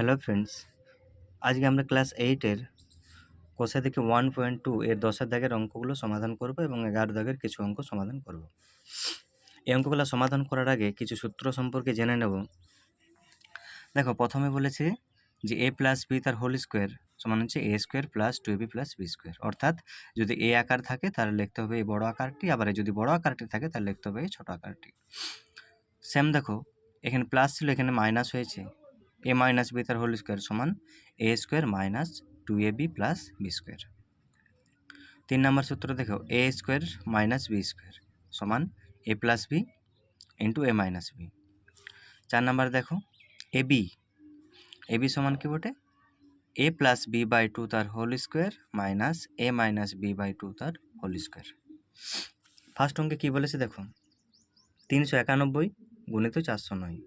Hello friends আজকে আমরা class এইটের কোষা থেকে ওয়ান পয়েন্ট টু এর দশের দাগের অঙ্কগুলো সমাধান করব এবং এগারো দাগের কিছু অঙ্ক সমাধান করব। এই অঙ্কগুলো সমাধান করার আগে কিছু সূত্র সম্পর্কে জেনে নেব। দেখো, প্রথমে বলেছে যে এ প্লাস বি তার হোল স্কোয়ার সমান হচ্ছে A square plus two B plus B square অর্থাৎ যদি এ আকার থাকে, তাহলে লিখতে হবে এই বড় আকারটি। আবার যদি বড় আকারটি থাকে, তাহলে লিখতে হবে এই ছোট আকারটি। সেম দেখো, এখানে প্লাস ছিল, এখানে মাইনাস হয়েছে। এ মাইনাস বি তার হোল স্কোয়ার সমান A square minus two A B plus B square তিন নম্বর সূত্র দেখো A square minus B square সমান A plus B into A minus B চার নম্বর দেখো এ বি এ বি সমান কি বটে? A plus B by two তার whole square minus A minus B by two তার হোল স্কোয়ার ফার্স্ট অঙ্কে কী বলেছে দেখো? তিনশো একানব্বই গুণিত চারশো নয়।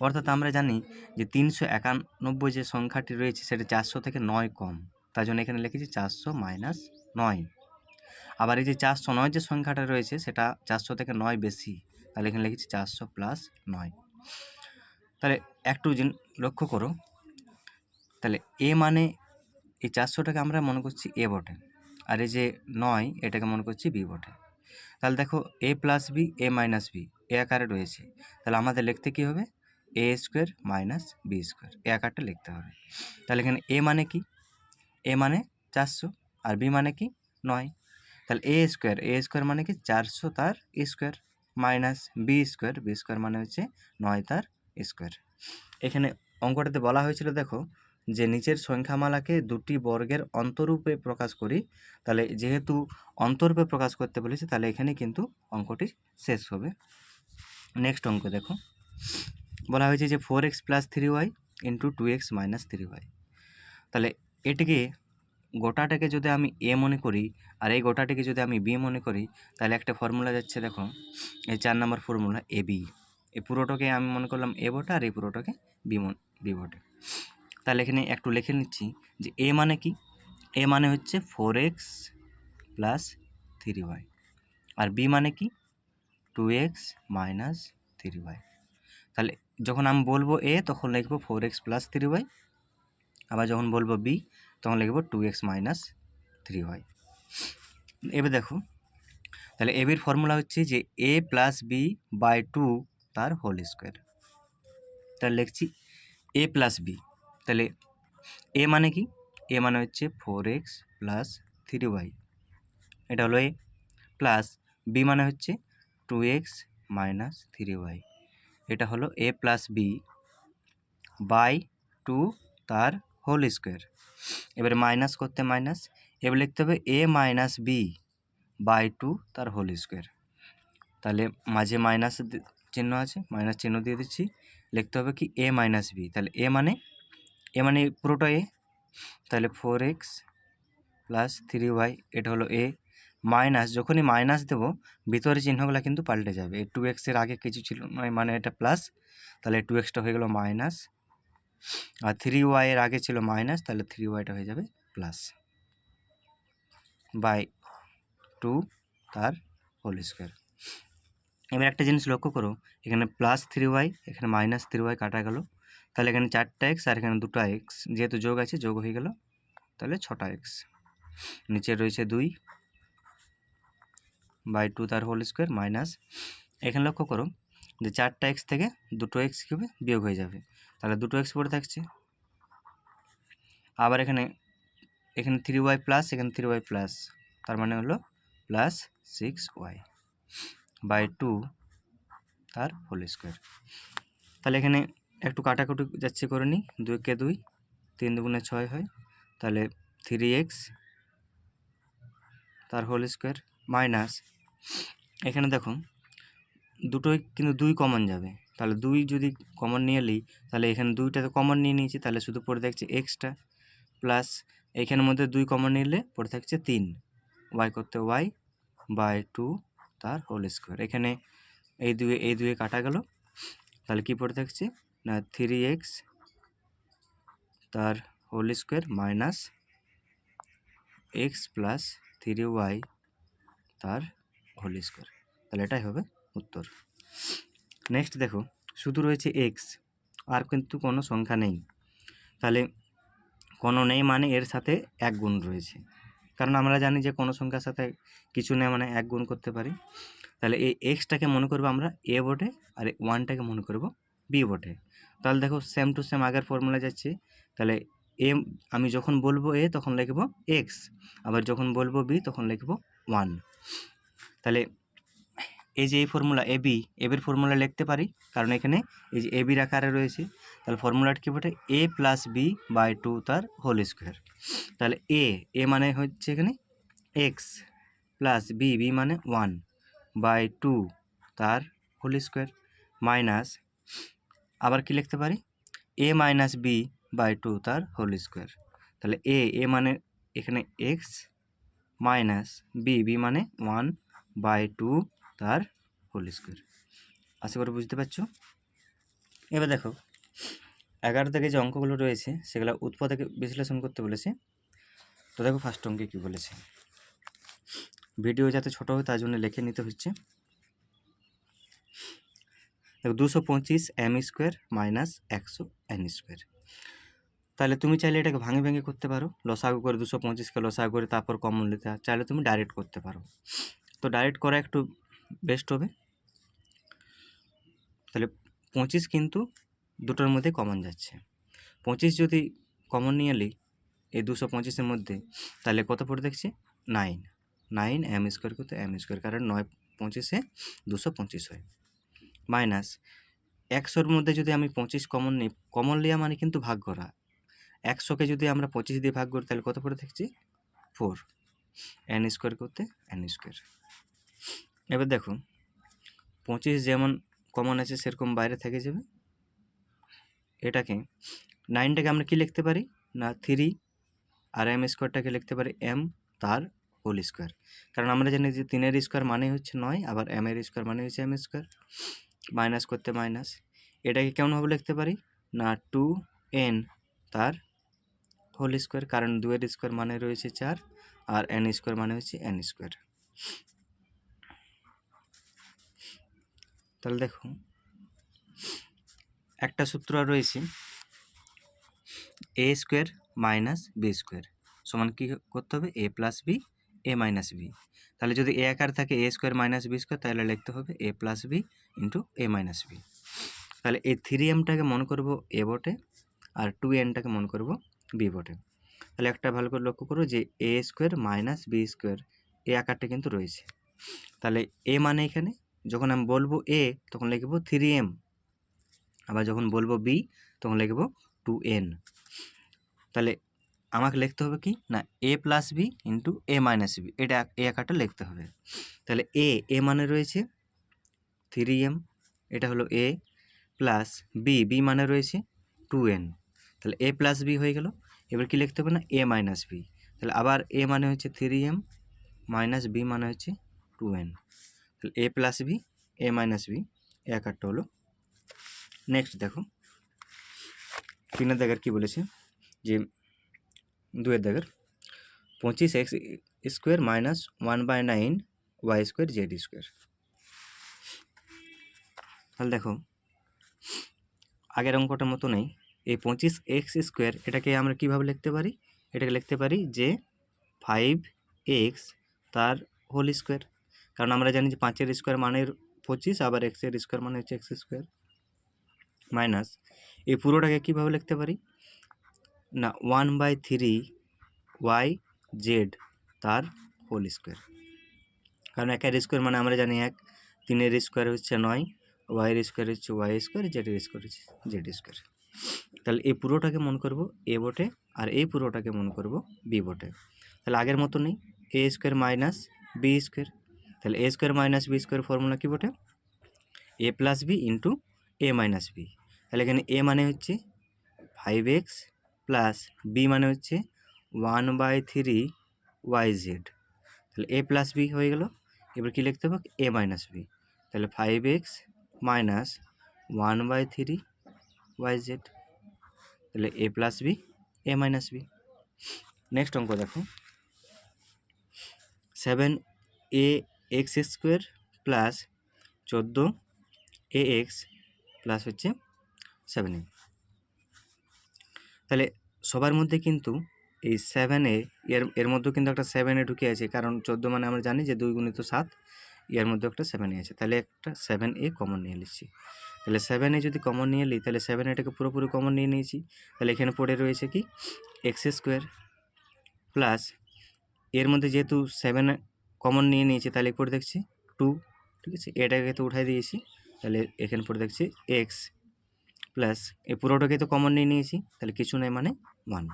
অর্থাৎ আমরা জানি যে তিনশো একানব্বই যে সংখ্যাটি রয়েছে সেটা চারশো থেকে নয় কম। তার জন্য এখানে লিখেছি চারশো মাইনাস নয়। আবার এই যে চারশো নয় যে সংখ্যাটা রয়েছে সেটা চারশো থেকে নয় বেশি। তাহলে এখানে লিখেছি চারশো প্লাস নয়। তাহলে একটু লক্ষ্য করো। তাহলে এ মানে এই চারশোটাকে আমরা মনে করছি এ বটে। আর এই যে নয়, এটাকে মনে করছি বি বটে। তাহলে দেখো A plus B, A minus B, এ আকারে রয়েছে। তাহলে আমাদের লিখতে কী হবে? A square minus B square এ আকারটা লিখতে হবে। তাহলে এখানে এ মানে কি? এ মানে চারশো আর বি মানে কি? নয়। তাহলে এ স্কোয়ার এ স্কোয়ার মানে কি? চারশো তার square minus B square B square মানে হচ্ছে নয় তার স্কোয়ার এখানে অঙ্কটাতে বলা হয়েছিল, দেখো, যে নিচের সংখ্যামালাকে দুটি বর্গের অন্তরূপে প্রকাশ করি। তাহলে যেহেতু অন্তরূপে প্রকাশ করতে বলেছি, তাহলে এখানে কিন্তু অঙ্কটি শেষ হবে। নেক্সট অঙ্ক দেখো। বলা হয়েছে যে four x plus three y into two x minus three y তাহলে এটিকে গোটাটাকে যদি আমি এ মনে করি, আর এই গোটাটিকে যদি আমি বি মনে করি, তাহলে একটা ফর্মুলা যাচ্ছে দেখো, এই চার নম্বর ফর্মুলা এ বি এই পুরোটাকে আমি মনে করলাম এ বটে, আর এই পুরোটাকে বি মন বি বটে। তাহলে এখানে একটু লিখে নিচ্ছি যে এ মানে কি? এ মানে হচ্ছে four x plus three y আর বি মানে কি? Two x minus three y তাহলে যখন আমি বলব এ তখন লিখব four x plus three y আবার যখন বলব বি তখন লিখব two x minus three y এবার দেখো, তাহলে এবির ফর্মুলা হচ্ছে যে A plus B by two তার হোল স্কোয়ার তাহলে লিখছি এ প্লাস বি তাহলে এ মানে কি? এ মানে হচ্ছে four x plus three y এটা হলো এ প্লাস বি মানে হচ্ছে two x minus three y এটা হলো A plus B by two তার হোল স্কোয়ার। এবারে মাইনাস করতে মাইনাস, এবার লিখতে হবে A minus B by two তার হোল স্কোয়ার। তাহলে মাঝে মাইনাস চিহ্ন আছে, মাইনাস চিহ্ন দিয়ে দিচ্ছি, লিখতে হবে কি এ মাইনাস বি। তাহলে এ মানে এ মানে পুরোটা এ। তাহলে four x plus three y এটা হলো এ। মাইনাস, যখনই মাইনাস দেবো, ভিতরে চিহ্নগুলো কিন্তু পাল্টে যাবে। এই টু এক্সের আগে কিছু ছিল মানে এটা প্লাস তাহলে টু এক্সটা হয়ে গেল মাইনাস আর থ্রি ওয়াইয়ের আগে ছিল মাইনাস তাহলে থ্রি ওয়াইটা হয়ে যাবে প্লাস বাই টু তার হোল স্কোয়ার এবার একটা জিনিস লক্ষ্য করো, এখানে প্লাস থ্রি ওয়াই এখানে মাইনাস থ্রি ওয়াই কাটা গেল। তাহলে এখানে চারটা এক্স আর এখানে দুটো এক্স যেহেতু যোগ আছে, যোগ হয়ে গেল, তাহলে ছটা এক্স নিচে রয়েছে দুই বাই টু তার হোল স্কোয়ার মাইনাস, এখানে লক্ষ্য করো যে চারটা এক্স থেকে দুটো এক্স কী হবে বিয়োগ হয়ে যাবে। তাহলে দুটো এক্স পড়ে থাকছে। আবার এখানে এখানে থ্রি ওয়াই প্লাস এখানে থ্রি ওয়াই প্লাস তার মানে হলো plus six y by two তার হোল স্কোয়ার। তাহলে এখানে একটু কাটাকুটি যাচ্ছে করে নিই। দুই কে দুই, তিন দুগুণে ছয় হয়। তাহলে থ্রি এক্স তার হোল স্কোয়ার মাইনাস এখানে দেখো, দুটোই কিন্তু দুই কমন যাবে। তাহলে দুই যদি কমন নিয়ে নিই তাহলে এখানে দুইটা তো কমন নিয়ে নিয়েছি, তাহলে শুধু পড়ে থাকছে এক্সটা প্লাস এখানের মধ্যে দুই কমন নিলে পড়ে থাকছে তিন। ওয়াই করতে ওয়াই বাই টু তার হোল স্কোয়ার এখানে এই দুয়ে এই দুয়ে কাটা গেল। তাহলে কী পড়ে থাকছে? না থ্রি এক্স তার whole square minus x plus three y তার হোল স্কোয়ার। তাহলে এটাই হবে উত্তর। নেক্সট দেখো, শুধু রয়েছে এক্স আর কিন্তু কোনো সংখ্যা নেই। তাহলে কোনো নেই মানে এর সাথে এক গুণ রয়েছে। কারণ আমরা জানি যে কোনো সংখ্যার সাথে কিছু নেই মানে এক গুণ করতে পারি। তাহলে এই এক্সটাকে মনে করব আমরা এ বটে, আর ওয়ানটাকে মনে করব বি বটে। তাহলে দেখো সেম টু সেম আগের ফর্মুলা যাচ্ছে। তাহলে এ আমি যখন বলব এ তখন লিখব এক্স আবার যখন বলব বি তখন লিখব ওয়ান তাহলে এই যে এই ফর্মুলা এ বি এবির ফর্মুলা লিখতে পারি, কারণ এখানে এই যে এ বির আকারে রয়েছে, তাহলে ফর্মুলাটা কী বটে, A plus B by two তার হোল স্কোয়ার। তাহলে এ এ মানে হচ্ছে এখানে এক্স প্লাস বি বি মানে ওয়ান বাই টু তার হোল স্কোয়ার মাইনাস, আবার কি লিখতে পারি? A minus B by two তার হোল স্কোয়ার। তাহলে এ এ মানে এখানে এক্স মাইনাস বি বি মানে ওয়ান বাই টু তার হোল স্কোয়ার আশা করি বুঝতে পারছ? এবার দেখো, এগারো থেকে যে অঙ্কগুলো রয়েছে, সেগুলো উৎপাদকে বিশ্লেষণ করতে বলেছে। তো দেখো ফার্স্ট অঙ্কে কী বলেছে। ভিডিও যাতে ছোট হয়, তার জন্য লিখে নিতে হচ্ছে। দেখো, দুশো পঁচিশ এম স্কোয়ার মাইনাস একশো এন স্কোয়ার তাহলে তুমি চাইলে এটাকে ভাঙে ভেঙে করতে পারো। লসাগু করে দুশো পঁচিশকে লসাগু করে তারপর কমন নিতে চাইলে তুমি ডাইরেক্ট করতে পারো। তো ডাইরেক্ট করা একটু বেস্ট হবে। তাহলে পঁচিশ কিন্তু দুটোর মধ্যে কমন যাচ্ছে। পঁচিশ যদি কমন নিয়ে এলি এই দুশো পঁচিশের মধ্যে, তাহলে কত পড়ে দেখছি? নাইন নাইন এম স্কোয়ার করতে এম স্কোয়ার কারণ নয় পঁচিশে দুশো পঁচিশ হয়। মাইনাস একশোর মধ্যে যদি আমি পঁচিশ কমন নিই কমন লিয়া মানে কিন্তু ভাগ করা। একশোকে যদি আমরা পঁচিশ দিয়ে ভাগ করি, তাহলে কত পড়ে দেখছি? ফোর এন স্কোয়ার করতে এন স্কোয়ার এবার দেখো, পঁচিশ যেমন কমন আছে, সেরকম বাইরে থেকে যাবে। এটাকে নাইনটাকে আমরা কি লিখতে পারি? না থ্রি আর এম স্কোয়ারটাকে লিখতে পারি এম তার হোল স্কোয়ার কারণ আমরা জানি যে তিনের স্কোয়ার মানে হচ্ছে নয়, আবার এম এর স্কোয়ার মানে হচ্ছে এম স্কোয়ার মাইনাস করতে মাইনাস এটাকে কেমনভাবে লিখতে পারি? না টু এন তার হোল স্কোয়ার কারণ দুয়ের স্কোয়ার মানে রয়েছে চার। আর এন স্কোয়ার মানে হচ্ছে এন স্কোয়ার তাহলে দেখো, একটা সূত্র রয়েছে A square minus B square সমান কী করতে হবে? A plus B A minus B তাহলে যদি এ আকার থাকে A square minus B square তাহলে লিখতে হবে A plus B into A minus B তাহলে এই থ্রি এমটাকে মনে করব এ বটে, আর টু এনটাকে মনে করব বি বটে। তাহলে একটা ভালো করে লক্ষ্য করো যে A square minus B square এ আকারটা কিন্তু রয়েছে। তাহলে এ মানে এখানে যখন আমি বলব এ তখন লিখব থ্রি এম আবার যখন বলব বি তখন লিখব টু এন তাহলে আমাকে লিখতে হবে কি? না A plus B into A minus B এটা এ আকারটা লিখতে হবে। তাহলে এ এ মানে রয়েছে থ্রি এম এটা হলো এ প্লাস বি বি মানে রয়েছে টু এন তাহলে এ প্লাস বি হয়ে গেল। এবার কি লিখতে হবে না? এ মাইনাস বি তাহলে আবার এ মানে হচ্ছে থ্রি এম মাইনাস বি মানে হচ্ছে টু এন তাহলে A plus B A minus B এ আকারটা হলো নেক্সট দেখো। তিনের দাগের কী বলেছে? যে দুয়ের দাগের পঁচিশ x square minus one by nine y square z square তাহলে দেখো, আগের অঙ্কটার মতো নেই। এই পঁচিশ এক্স স্কোয়ার এটাকে আমরা কীভাবে লিখতে পারি? এটাকে লিখতে পারি যে ফাইভ এক্স তার হোল স্কোয়ার। কারণ আমরা জানি যে পাঁচের স্কোয়ার মানে পঁচিশ, আবার এক্সের স্কোয়ার মানে হচ্ছে এক্স স্কোয়ার মাইনাস। এই পুরোটাকে কীভাবে লিখতে পারি? না, one by three y z তার হোল স্কোয়ার। কারণ একের স্কোয়ার মানে আমরা জানি এক, তিনের স্কোয়ার হচ্ছে নয়, ওয়াইয়ের স্কোয়ার হচ্ছে ওয়াই স্কোয়ার, জেডের স্কোয়ার হচ্ছে জেড স্কোয়ার। তাহলে এই পুরোটাকে মন করব এ বটে আর এই পুরোটাকে মন করব বি বটে। তাহলে আগের মতো নেই। A square minus B square. তাহলে A square minus B square formula কী বটে? A plus B into A minus B. তাহলে এখানে এ মানে হচ্ছে ফাইভ এক্স প্লাস বি মানে হচ্ছে one by three y z. তাহলে এ প্লাস বি হয়ে গেল। এবার কী লিখতে হবে? A minus B. তাহলে five x minus one by three y z তাহলে A plus B A minus B next অঙ্ক দেখো। Seven A x square plus চোদ্দ এ এক্স প্লাস হচ্ছে সেভেন এ তাহলে সবার মধ্যে কিন্তু এই সেভেন এ এর এর মধ্যেও কিন্তু একটা সেভেন এ ঢুকে আছে, কারণ চোদ্দ মানে আমরা জানি যে দুই গুণিত সাত, এর মধ্যে একটা সেভেন এ আছে। তাহলে একটা সেভেন এ কমন নিয়ে নিচ্ছি। তাহলে সেভেনে যদি কমন নিয়ে নিই, তাহলে সেভেন এটাকে পুরোপুরি কমন নিয়ে নিয়েছি। তাহলে এখানে পড়ে রয়েছে কি? এক্স স্কোয়ার প্লাস এর মধ্যে যেহেতু সেভেন কমন নিয়ে নিয়েছি, তাহলে পড়ে দেখছি টু ঠিক আছে? এটাকে তো উঠাই দিয়েছি, তাহলে এখানে পড়ে দেখছি এক্স প্লাস এই পুরোটাকে তো কমন নিয়ে নিয়েছি, তাহলে কিছু নেই মানে ওয়ান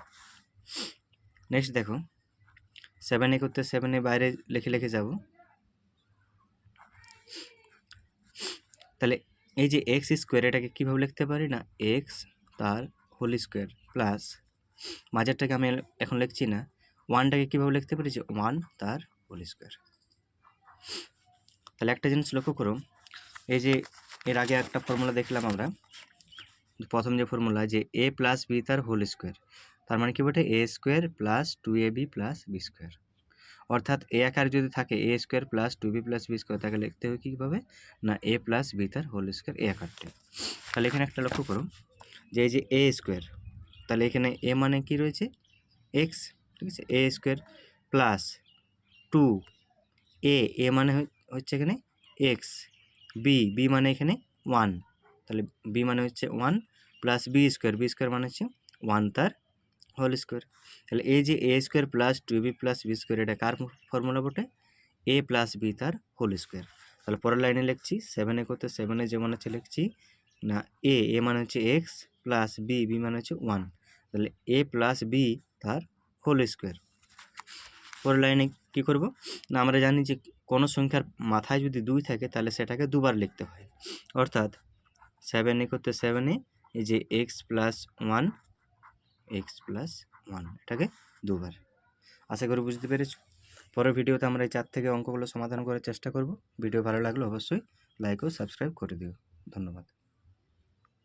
নেক্সট দেখো সেভেনে করতে সেভেনে বাইরে লিখে লিখে যাব। তাহলে এই যে এক্স স্কোয়ার এটাকে কীভাবে লিখতে পারি না? এক্স তার হোল স্কোয়ার প্লাস মাঝেরটাকে আমি এখন লিখছি না ওয়ানটাকে কীভাবে লিখতে পারি যে ওয়ান তার হোল স্কোয়ার তাহলে একটা জিনিস লক্ষ্য করো এই যে এর আগে একটা ফর্মুলা দেখলাম আমরা, প্রথম যে ফর্মুলা যে এ প্লাস বি তার হোল স্কোয়ার তার মানে কি বটে? A square plus two A B plus B square অর্থাৎ এ আকার যদি থাকে A square plus two B plus B square, তাকে লিখতে হবে কীভাবে? না, এ প্লাস বি তার হোল স্কোয়ার এ আকারটা। তাহলে এখানে একটা লক্ষ্য করো যে এই যে এ স্কোয়ার, তাহলে এখানে এ মানে কি রয়েছে? এক্স, ঠিক আছে? A square plus two A A মানে হচ্ছে এখানে এক্স, বি বি মানে এখানে ওয়ান। তাহলে বি মানে হচ্ছে one plus B square B square মানে হচ্ছে ওয়ান তার হোল স্কোয়ার তাহলে এই যে A square plus two B plus B square এটা কার ফর্মুলা বটে? এ প্লাস বি তার হোল স্কোয়ার তাহলে পরের লাইনে লিখছি সেভেনে করতে সেভেনে যেমন হচ্ছে লিখছি, না এ এ মানে হচ্ছে এক্স প্লাস বি বি মানে হচ্ছে ওয়ান তাহলে এ প্লাস বি তার হোল স্কোয়ার পরের লাইনে কী করব? না, আমরা জানি যে কোনো সংখ্যার মাথায় যদি দুই থাকে, তাহলে সেটাকে দুবার লিখতে হয়। অর্থাৎ সেভেনে করতে সেভেনে এই যে x plus one x plus one এটাকে দুবার। আশা করি বুঝতে পেরেছ। পরের ভিডিওতে আমরা এই চার থেকে অঙ্কগুলো সমাধান করার চেষ্টা করব। ভিডিও ভালো লাগলে অবশ্যই লাইক ও সাবস্ক্রাইব করে দিও। ধন্যবাদ।